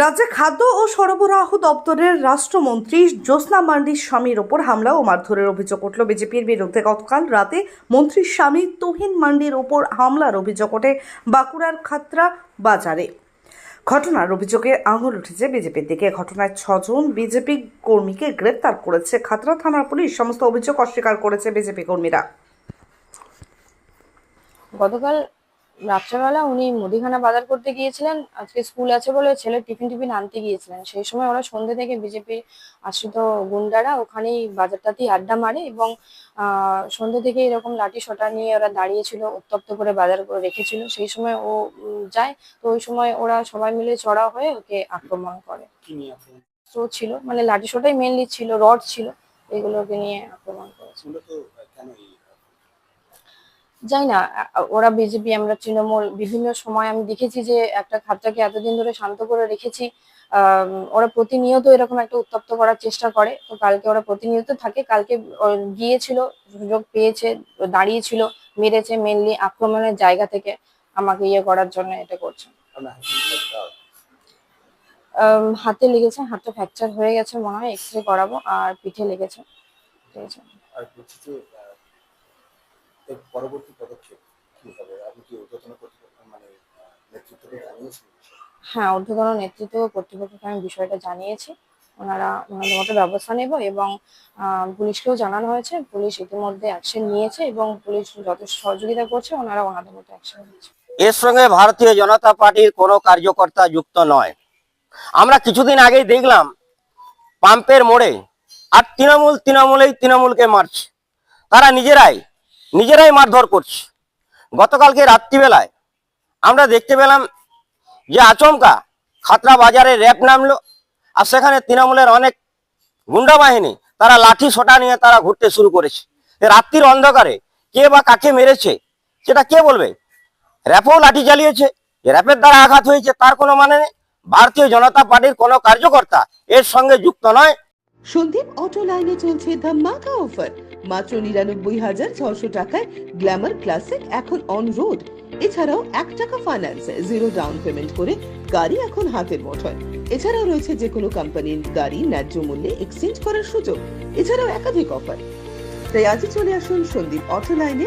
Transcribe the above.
রাজ্যে খাদ্য ও সরবরাহ দপ্তরের রাষ্ট্রমন্ত্রী জ্যোৎস্না মান্ডির স্বামীর ওপর হামলা ও মারধরের অভিযোগ উঠল। বিজেপির বিরুদ্ধে গতকাল রাতে মন্ত্রীর স্বামী তুহিন মান্ডির ওপর হামলার অভিযোগ ওঠে বাঁকুড়ার খাতরা বাজারে। ঘটনার অভিযোগে আঙুল উঠেছে বিজেপির দিকে। ঘটনায় ছজন বিজেপি কর্মীকে গ্রেপ্তার করেছে। খাতড়া থানার পুলিশ সমস্ত অভিযোগ অস্বীকার করেছে বিজেপি কর্মীরা। গতকাল রাত্রেবেলা উনি মুদিখানা বাজার করতে গিয়েছিলেন আজকে স্কুল আছে বলে ছেলে টিফিন টিফিন আনতে গিয়েছিলেন। সেই সময় ওরা সন্ধ্যে থেকে বিজেপির আশ্রিত গুন্ডারা ওখানেই বাজারটাতেই আড্ডা মারে এবং সন্ধ্যে থেকে এরকম লাঠি সোটা নিয়ে ওরা দাঁড়িয়েছিল উত্তপ্ত করে বাজার করে রেখেছিল। সেই সময় ও যায় তো ওই সময় ওরা সবাই মিলে চড়া হয়ে ওকে আক্রমণ করে। তো ছিল মানে লাঠি সোটাই মেনলি ছিল রড ছিল এগুলোকে নিয়ে আক্রমণ করেছে। মূলত কেন এই যাই না ওরা বিজেপি আমরা তৃণমূল বিভিন্ন সময় আমি দেখেছি যে একটা খাতটাকে এতদিন ধরে শান্ত করে রেখেছি ওরা প্রতিনিয়ত এরকম একটা উত্তপ্ত করার চেষ্টা করে তো কালকে ওরা প্রতিনিয়ত থাকে কালকে গিয়েছিল সুযোগ পেয়েছে দাঁড়িয়েছিল মেরেছে মেনলি আক্রমণের জায়গা থেকে আমাকে ইয়ে করার জন্য এটা করছে। হাতে লেগেছে হাতটা ফ্র্যাকচার হয়ে গেছে মনে হয় এক্স রে করাবো আর পিঠে লেগেছে। ঠিক আছে আর আহ, এর পরবর্তী পদক্ষেপ কি হবে? আপনি কি কর্তৃপক্ষ মানে নেতৃত্বকে জানিয়েছেন? হ্যাঁ ঊর্ধ্বতন নেতৃত্ব কর্তৃপক্ষকে আমি বিষয়টা জানিয়েছি। ওনারা ওনাদের মতো ব্যবস্থা নেব এবং পুলিশকেও জানানো হয়েছে। পুলিশ ইতিমধ্যে অ্যাকশন নিয়েছে এবং পুলিশ যথেষ্ট সহযোগিতা করছে ওনারা ওনাদের মতো অ্যাকশন নিয়েছে এর সঙ্গে ভারতীয় জনতা পার্টির কোনো কার্যকর্তা যুক্ত নয়। আমরা কিছুদিন আগেই দেখলাম পাম্পের মোড়ে আর তৃণমূল তৃণমূলেই তৃণমূলকে মারছে। তারা নিজেরাই নিজেরাই মারধর করছে। গতকালকে রাত্রিবেলায় আমরা দেখতে পেলাম যে আচমকা খাতরা বাজারে র্যাপ নামলো আর সেখানে তৃণমূলের অনেক গুন্ডা বাহিনী তারা লাঠি সোটা নিয়ে তারা ঘুরতে শুরু করেছে। রাত্রির অন্ধকারে কে বা কাকে মেরেছে সেটা কে বলবে? র্যাপও লাঠি চালিয়েছে র্যাপের দ্বারা আঘাত হয়েছে, তার কোনো মানে নেই। ভারতীয় জনতা পার্টির কোনো কার্যকর্তা এর সঙ্গে যুক্ত নয় সন্দীপ অটো লাইনে চলছে ধামাকা অফার। মাত্র নিরানব্বই হাজার ছশো টাকায় গ্ল্যামার ক্লাসিক এখন অন রোড এছাড়াও এক টাকা ফাইন্যান্সে জিরো ডাউন পেমেন্ট করে গাড়ি এখন হাতের মুঠোয়। এছাড়াও রয়েছে যে কোনো কোম্পানির গাড়ি ন্যায্য মূল্যে এক্সচেঞ্জ করার সুযোগ। এছাড়াও একাধিক অফার তাই আজই চলে আসুন সন্দীপ অটো লাইনে